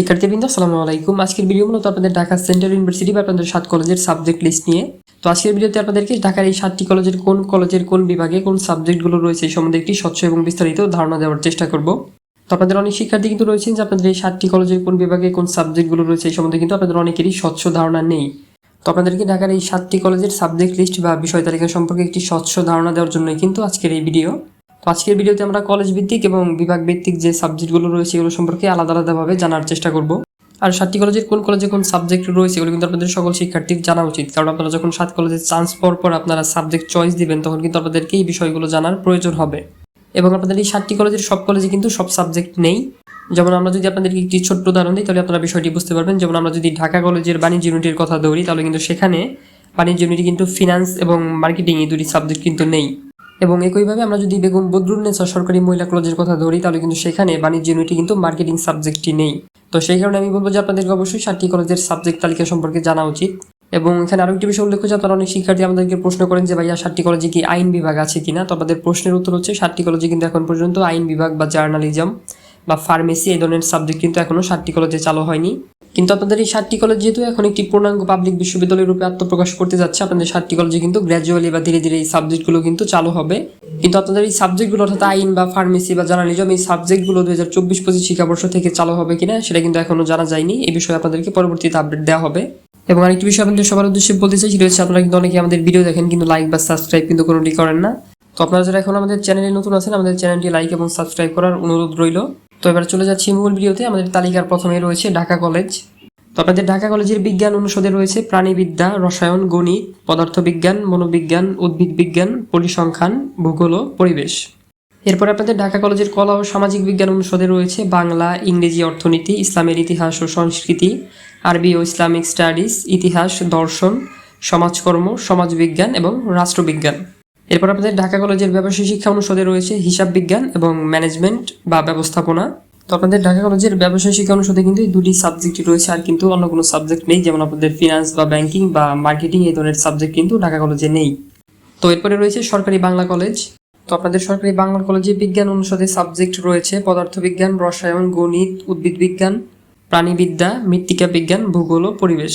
শিক্ষার্থীবৃন্দ, আসসালামু আলাইকুম। আজকের ভিডিও মূলত আপনাদের ঢাকা সেন্ট্রাল ইউনিভার্সিটি বা আপনাদের সাত কলেজের সাবজেক্ট লিস্ট নিয়ে। তো আজকের ভিডিওতে আপনাদেরকে ঢাকার এই সাতটি কলেজের কোন কলেজের কোন বিভাগে কোন সাবজেক্টগুলো রয়েছে এই সম্বন্ধে একটি স্বচ্ছ এবং বিস্তারিত ধারণা দেওয়ার চেষ্টা করব। তো আপনাদের অনেক শিক্ষার্থী কিন্তু রয়েছেন যে আপনাদের এই সাতটি কলেজের কোন বিভাগে কোন সাবজেক্টগুলো রয়েছে এই সম্বন্ধে কিন্তু আপনাদের অনেকেরই স্বচ্ছ ধারণা নেই। তো আপনাদেরকে ঢাকার এই সাতটি কলেজের সাবজেক্ট লিস্ট বা বিষয় তালিকা সম্পর্কে একটি স্বচ্ছ ধারণা দেওয়ার জন্যই কিন্তু আজকের এই ভিডিও। তো আজকের ভিডিওতে আমরা কলেজ ভিত্তিক এবং বিভাগ ভিত্তিক যে সাবজেক্টগুলো রয়েছে এগুলো সম্পর্কে আলাদা আলাদাভাবে জানার চেষ্টা করব। আর সাতটি কলেজের কোন কলেজে কোন সাবজেক্ট রয়েছে এগুলো কিন্তু আপনাদের সকল শিক্ষার্থীর জানা উচিত। কারণ আপনারা যখন সাত কলেজে চান্স পর পর আপনারা সাবজেক্ট চয়েস দিবেন, তখন কিন্তু আপনাদেরকে এই বিষয়গুলো জানার প্রয়োজন হবে। এবং আপনাদের এই সাতটি কলেজের সব কলেজে কিন্তু সব সাবজেক্ট নেই। যেমন আমরা যদি আপনাদেরকে একটি ছোট্ট উদাহরণ দিই, তাহলে আপনারা বিষয়টি বুঝতে পারবেন। যেমন আমরা যদি ঢাকা কলেজের বাণিজ্য ইউনিটের কথা ধরি, তাহলে কিন্তু সেখানে বাণিজ্য ইউনিটে কিন্তু ফিনান্স এবং মার্কেটিং এই দুটি সাবজেক্ট কিন্তু নেই। এবং একইভাবে আমরা যদি বেগম বদরুন্নেসা সরকারি মহিলা কলেজের কথা ধরি, তাহলে কিন্তু সেখানে বাণিজ্য ইউনিটে কিন্তু মার্কেটিং সাবজেক্টটি নেই। তো সেই কারণে আমি বলব যে আপনাদেরকে অবশ্যই সাতটি কলেজের সাবজেক্ট তালিকা সম্পর্কে জানা উচিত। এবং এখানে আরও একটি বিষয় উল্লেখ যে আপনারা অনেক শিক্ষার্থী আমাদেরকে প্রশ্ন করেন যে, ভাইয়া, সাতটি কলেজে কি আইন বিভাগ আছে কিনা? তো আপনাদের প্রশ্নের উত্তর হচ্ছে, সাতটি কলেজে কিন্তু এখন পর্যন্ত আইন বিভাগ বা জার্নালিজম বা ফার্মেসি এই ধরনের সাবজেক্ট কিন্তু এখনও সাতটি কলেজে চালু হয়নি। কিন্তু আপনাদের এই সাতটি কলেজ যেহেতু এখন একটি পূর্ণাঙ্গ পাবলিক বিশ্ববিদ্যালয় রূপে আত্মপ্রকাশ করতে যাচ্ছে, আপনাদের সাতটি কলেজে কিন্তু গ্র্যাজুয়ালি বা ধীরে ধীরে এই সাবজেক্টগুলো কিন্তু চালু হবে। কিন্তু আপনাদের এই সাবজেক্টগুলো অর্থাৎ আইন বা ফার্মেসি বা জার্নালিজম এই সাবজেক্টগুলো দুই হাজার চব্বিশ পঁচিশ শিক্ষাবর্ষ থেকে চালু হবে কিনা, সেটা কিন্তু এখনও জানা যায়নি। এই বিষয়ে আপনাদেরকে পরবর্তীতে আপডেট দেওয়া হবে। এবং আরেকটি বিষয় আপনাদের সবার উদ্দেশ্যে বলতে চাই, সেটা হচ্ছে আপনারা কিন্তু অনেকে আমাদের ভিডিও দেখেন, কিন্তু লাইক বা সাবস্ক্রাইব কিন্তু কোনোটি করেন না। তো আপনারা যারা এখন আমাদের চ্যানেলে নতুন আছেন, আমাদের চ্যানেলটি লাইক এবং সাবস্ক্রাইব করার অনুরোধ রইল। তো এবার চলে যাচ্ছি মূল ভিডিওতে। আমাদের তালিকার প্রথমে রয়েছে ঢাকা কলেজ। তো আপনাদের ঢাকা কলেজের বিজ্ঞান অনুষদে রয়েছে প্রাণীবিদ্যা, রসায়ন, গণিত, পদার্থবিজ্ঞান, মনোবিজ্ঞান উদ্ভিদ বিজ্ঞান পরিসংখ্যান, ভূগোল ও পরিবেশ। এরপর আপনাদের ঢাকা কলেজের কলা ও সামাজিক বিজ্ঞান অনুষদে রয়েছে বাংলা, ইংরেজি অর্থনীতি, ইসলামের ইতিহাস ও সংস্কৃতি, আরবি ও ইসলামিক স্টাডিজ, ইতিহাস, দর্শন, সমাজকর্ম, সমাজবিজ্ঞান এবং রাষ্ট্রবিজ্ঞান। এরপর আপনাদের ঢাকা কলেজের ব্যবসায়ী শিক্ষা অনুষদে রয়েছে হিসাব বিজ্ঞান এবং ম্যানেজমেন্ট বা ব্যবস্থাপনা। তো আপনাদের ঢাকা কলেজের ব্যবসায় শিক্ষা অনুষদে কিন্তু এই দুটি সাবজেক্টই রয়েছে, আর কিন্তু অন্য কোনো সাবজেক্ট নেই। যেমন আপনাদের ফিনান্স বা ব্যাংকিং বা মার্কেটিং এই ধরনের সাবজেক্ট কিন্তু ঢাকা কলেজে নেই। তো এরপরে রয়েছে সরকারি বাংলা কলেজ। তো আপনাদের সরকারি বাংলা কলেজে বিজ্ঞান অনুষদে সাবজেক্ট রয়েছে পদার্থবিজ্ঞান, রসায়ন, গণিত উদ্ভিদ বিজ্ঞান প্রাণীবিদ্যা, মৃত্তিকা বিজ্ঞান, ভূগোল ও পরিবেশ।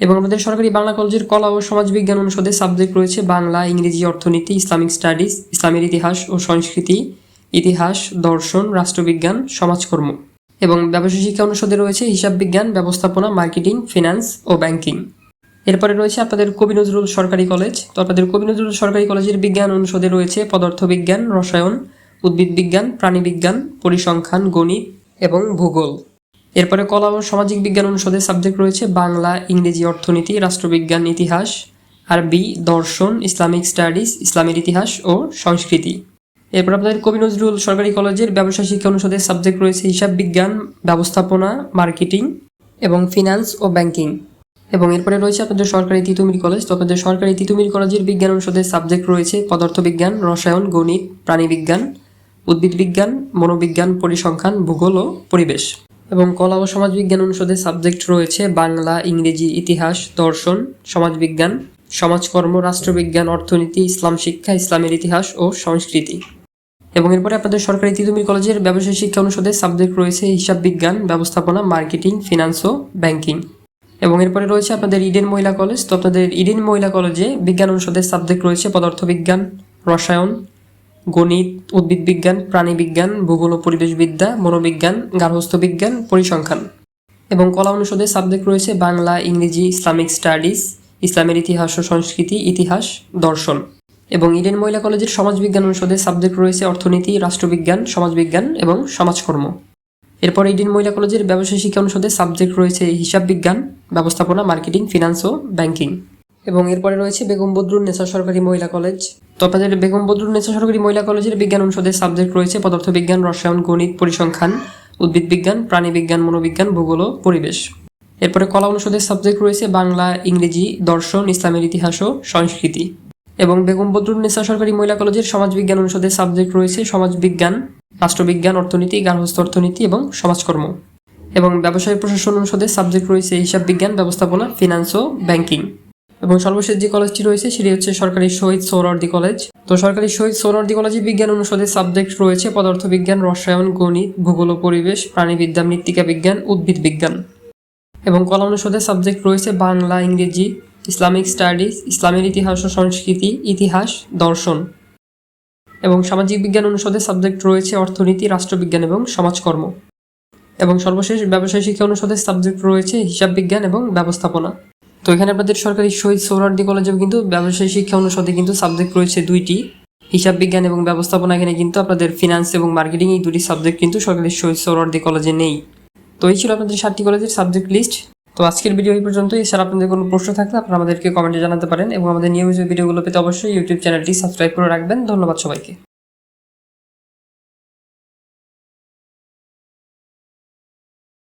এবং আমাদের সরকারি বাংলা কলেজের কলা ও সমাজবিজ্ঞান অনুষদে সাবজেক্ট রয়েছে বাংলা, ইংরেজি, অর্থনীতি, ইসলামিক স্টাডিজ ইসলামের ইতিহাস ও সংস্কৃতি, ইতিহাস, দর্শন, রাষ্ট্রবিজ্ঞান, সমাজকর্ম। এবং ব্যবসায় শিক্ষা অনুষদে রয়েছে হিসাব বিজ্ঞান, ব্যবস্থাপনা মার্কেটিং ফিনান্স ও ব্যাংকিং এরপরে রয়েছে আপনাদের কবি নজরুল সরকারি কলেজ। তো আপনাদের কবি নজরুল সরকারি কলেজের বিজ্ঞান অনুষদে রয়েছে পদার্থবিজ্ঞান, রসায়ন উদ্ভিদ বিজ্ঞান প্রাণীবিজ্ঞান, পরিসংখ্যান, গণিত এবং ভূগোল। এরপরে কলা ও সামাজিক বিজ্ঞান অনুষদে সাবজেক্ট রয়েছে বাংলা, ইংরেজি, অর্থনীতি, রাষ্ট্রবিজ্ঞান, ইতিহাস, আরবি, দর্শন, ইসলামিক স্টাডিজ, ইসলামের ইতিহাস ও সংস্কৃতি। এরপর আপনাদের কবি নজরুল সরকারি কলেজের ব্যবসায় শিক্ষা অনুষদের সাবজেক্ট রয়েছে হিসাব বিজ্ঞান, ব্যবস্থাপনা মার্কেটিং এবং ফিনান্স ও ব্যাংকিং এবং এরপরে রয়েছে আপনাদের সরকারি তিতুমির কলেজ। তো আপনাদের সরকারি তিতুমির কলেজের বিজ্ঞান অনুষদের সাবজেক্ট রয়েছে পদার্থবিজ্ঞান, রসায়ন, গণিত, প্রাণীবিজ্ঞান উদ্ভিদ বিজ্ঞান মনোবিজ্ঞান, পরিসংখ্যান, ভূগোল ও পরিবেশ। এবং কলা ও সমাজবিজ্ঞান অনুষদের সাবজেক্ট রয়েছে বাংলা, ইংরেজি, ইতিহাস, দর্শন, সমাজবিজ্ঞান, সমাজকর্ম, রাষ্ট্রবিজ্ঞান, অর্থনীতি, ইসলাম শিক্ষা, ইসলামের ইতিহাস ও সংস্কৃতি। এবং এরপরে আপনাদের সরকারি তিতুমির কলেজের ব্যবসায় শিক্ষা অনুষদের সাবজেক্ট রয়েছে হিসাব বিজ্ঞান, ব্যবস্থাপনা, মার্কেটিং, ফিনান্স ও ব্যাংকিং। এবং এরপরে রয়েছে আপনাদের ইডেন মহিলা কলেজ। তো আপনাদের ইডেন মহিলা কলেজে বিজ্ঞান অনুষদের সাবজেক্ট রয়েছে পদার্থবিজ্ঞান, রসায়ন গণিত, উদ্ভিদ বিজ্ঞান প্রাণীবিজ্ঞান ভূগোল ও পরিবেশবিদ্যা মনোবিজ্ঞান, গার্হস্থ্য বিজ্ঞান, পরিসংখ্যান। এবং কলা অনুষদের সাবজেক্ট রয়েছে বাংলা, ইংরেজি, ইসলামিক স্টাডিজ, ইসলামের ইতিহাস ও সংস্কৃতি, ইতিহাস, দর্শন। এবং ইডেন মহিলা কলেজের সমাজবিজ্ঞান অনুষদের সাবজেক্ট রয়েছে অর্থনীতি, রাষ্ট্রবিজ্ঞান, সমাজবিজ্ঞান এবং সমাজকর্ম। এরপর ইডেন মহিলা কলেজের ব্যবসায় শিক্ষা অনুষদের সাবজেক্ট রয়েছে হিসাব বিজ্ঞান ব্যবস্থাপনা, মার্কেটিং, ফিনান্স ও ব্যাংকিং। এবং এরপরে রয়েছে বেগম বদরুন নেসা সরকারি মহিলা কলেজ। তো আপনাদের বেগম বদরুন নেসা সরকারি মহিলা কলেজের বিজ্ঞান অনুষদের সাবজেক্ট রয়েছে পদার্থবিজ্ঞান, রসায়ন, গণিত, পরিসংখ্যান, উদ্ভিদ বিজ্ঞান, প্রাণীবিজ্ঞান, মনোবিজ্ঞান, ভূগোল ও পরিবেশ। এরপরে কলা অনুষদের সাবজেক্ট রয়েছে বাংলা, ইংরেজি, দর্শন, ইসলামের ইতিহাস ও সংস্কৃতি। এবং বেগম বদরুন্নেসা সরকারি মহিলা কলেজের সমাজবিজ্ঞান অনুষদের সাবজেক্ট রয়েছে সমাজবিজ্ঞান, রাষ্ট্রবিজ্ঞান, অর্থনীতি গার্হস্থ্য অর্থনীতি এবং সমাজকর্ম। এবং ব্যবসায় প্রশাসন অনুষদের সাবজেক্ট রয়েছে হিসাব বিজ্ঞান ব্যবস্থাপনা ফিনান্স ও ব্যাংকিং এবং সর্বশেষ যে কলেজটি রয়েছে সেটি হচ্ছে সরকারি শহীদ সৌরার্দি কলেজ তো সরকারি শহীদ সোনারদি কলেজে বিজ্ঞান অনুষদের সাবজেক্ট রয়েছে পদার্থবিজ্ঞান, রসায়ন, গণিত, ভূগোল ও পরিবেশ, প্রাণীবিদ্যা, মৃত্তিকা বিজ্ঞান, উদ্ভিদ বিজ্ঞান। এবং কলা অনুষদের সাবজেক্ট রয়েছে বাংলা, ইংরেজি, ইসলামিক স্টাডিজ, ইসলামের ইতিহাস ও সংস্কৃতি, ইতিহাস, দর্শন। এবং সামাজিক বিজ্ঞান অনুষদের সাবজেক্ট রয়েছে অর্থনীতি, রাষ্ট্রবিজ্ঞান এবং সমাজকর্ম। এবং সর্বশেষ ব্যবসায় শিক্ষা অনুষদের সাবজেক্ট রয়েছে হিসাব বিজ্ঞান এবং ব্যবস্থাপনা। তো এখানে আপনাদের সরকারি শহীদ সৌরার্দি কলেজেও কিন্তু ব্যবসায় শিক্ষা অনুষদে কিন্তু সাবজেক্ট রয়েছে দুইটি। হিসাব বিজ্ঞান এবং ব্যবস্থাপনা এখানে কিন্তু আপনাদের ফিনান্স এবং মার্কেটিং এই দুটি সাবজেক্ট কিন্তু সরকারি শহীদ সৌরার্দি কলেজে নেই। তো এই ছিল আপনাদের সাতটি কলেজের সাবজেক্ট লিস্ট তো আজকের ভিডিও এই পর্যন্ত এছাড়া আপনাদের কোনো প্রশ্ন থাকলে আপনারা আমাদেরকে কমেন্টে জানাতে পারেন এবং আমাদের নিয়মিত ভিডিওগুলো পেতে অবশ্যই ইউটিউব চ্যানেলটি সাবস্ক্রাইব করে রাখবেন। ধন্যবাদ সবাইকে।